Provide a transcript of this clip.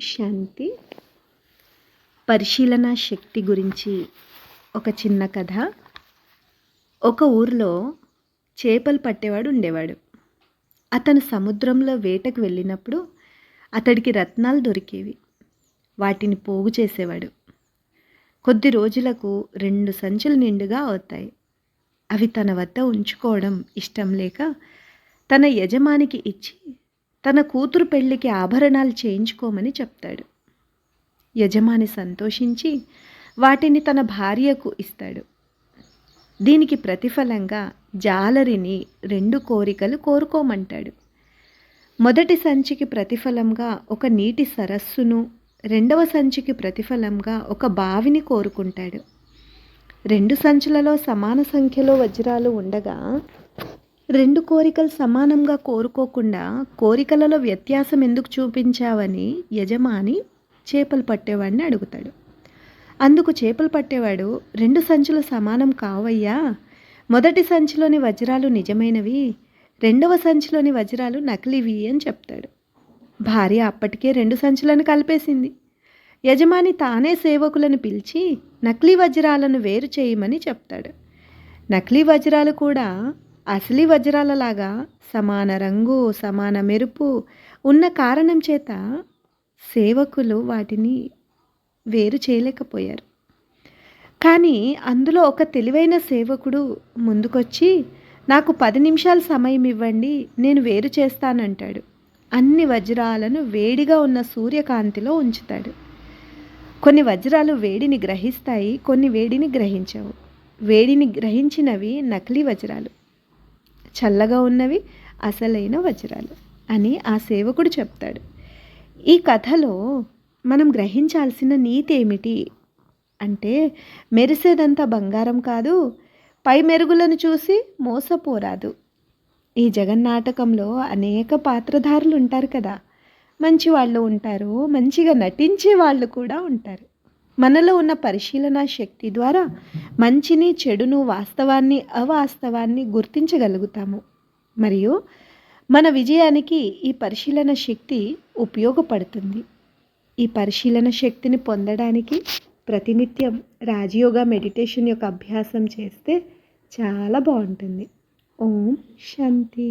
శాంతి. పరిశీలన శక్తి గురించి ఒక చిన్న కథ. ఒక ఊర్లో చేపలు పట్టేవాడు ఉండేవాడు. అతను సముద్రంలో వేటకు వెళ్ళినప్పుడు అతడికి రత్నాలు దొరికేవి. వాటిని పోగు చేసేవాడు. కొద్ది రోజులకు రెండు సంచులు నిండుగా అవుతాయి. అవి తన వద్ద ఉంచుకోవడం ఇష్టం లేక తన యజమానికి ఇచ్చి తన కూతురు పెళ్ళికి ఆభరణాలు చేయించుకోమని చెప్తాడు. యజమాని సంతోషించి వాటిని తన భార్యకు ఇస్తాడు. దీనికి ప్రతిఫలంగా జాలరిని రెండు కోరికలు కోరుకోమంటాడు. మొదటి సంచికి ప్రతిఫలంగా ఒక నీటి సరస్సును రెండవ సంచికి ప్రతిఫలంగా ఒక బావిని కోరుకుంటాడు. రెండు సంచులలో సమాన సంఖ్యలో వజ్రాలు ఉండగా రెండు కోరికలు సమానంగా కోరుకోకుండా కోరికలలో వ్యత్యాసం ఎందుకు చూపించావని యజమాని చేపలు పట్టేవాడిని అడుగుతాడు. అందుకు చేపలు పట్టేవాడు రెండు సంచులు సమానం కావయ్యా. మొదటి సంచిలోని వజ్రాలు నిజమైనవి రెండవ సంచిలోని వజ్రాలు నకిలీవి అని చెప్తాడు. భార్య అప్పటికే రెండు సంచులను కలిపేసింది. యజమాని తానే సేవకులను పిలిచి నకిలీ వజ్రాలను వేరు చేయమని చెప్తాడు. నకిలీ వజ్రాలు కూడా అసలీ వజ్రాలలాగా సమాన రంగు సమాన మెరుపు ఉన్న కారణం చేత సేవకులు వాటిని వేరు చేయలేకపోయారు. కానీ అందులో ఒక తెలివైన సేవకుడు ముందుకొచ్చి నాకు పది నిమిషాలు సమయం ఇవ్వండి నేను వేరు చేస్తానంటాడు. అన్ని వజ్రాలను వేడిగా ఉన్న సూర్యకాంతిలో ఉంచుతాడు. కొన్ని వజ్రాలు వేడిని గ్రహిస్తాయి కొన్ని వేడిని గ్రహించవు. వేడిని గ్రహించినవి నకిలీ వజ్రాలు. చల్లగా ఉన్నవి అసలైన వజ్రాలు అని ఆ సేవకుడు చెప్తాడు. ఈ కథలో మనం గ్రహించాల్సిన నీతి ఏమిటి అంటే మెరిసేదంతా బంగారం కాదు పై మెరుగులను చూసి మోసపోరాదు. ఈ జగన్నాటకంలో అనేక పాత్రధారులు ఉంటారు కదా. మంచి వాళ్ళు ఉంటారు మంచిగా నటించే వాళ్ళు కూడా ఉంటారు. మనలో ఉన్న పరిశీలన శక్తి ద్వారా మంచిని చెడును వాస్తవాన్ని అవాస్తవాన్ని గుర్తించగలుగుతాము. మరియు మన విజయానికి ఈ పరిశీలన శక్తి ఉపయోగపడుతుంది. ఈ పరిశీలన శక్తిని పొందడానికి ప్రతినిత్యం రాజయోగా మెడిటేషన్ యొక్క అభ్యాసం చేస్తే చాలా బాగుంటుంది. ఓం శాంతి.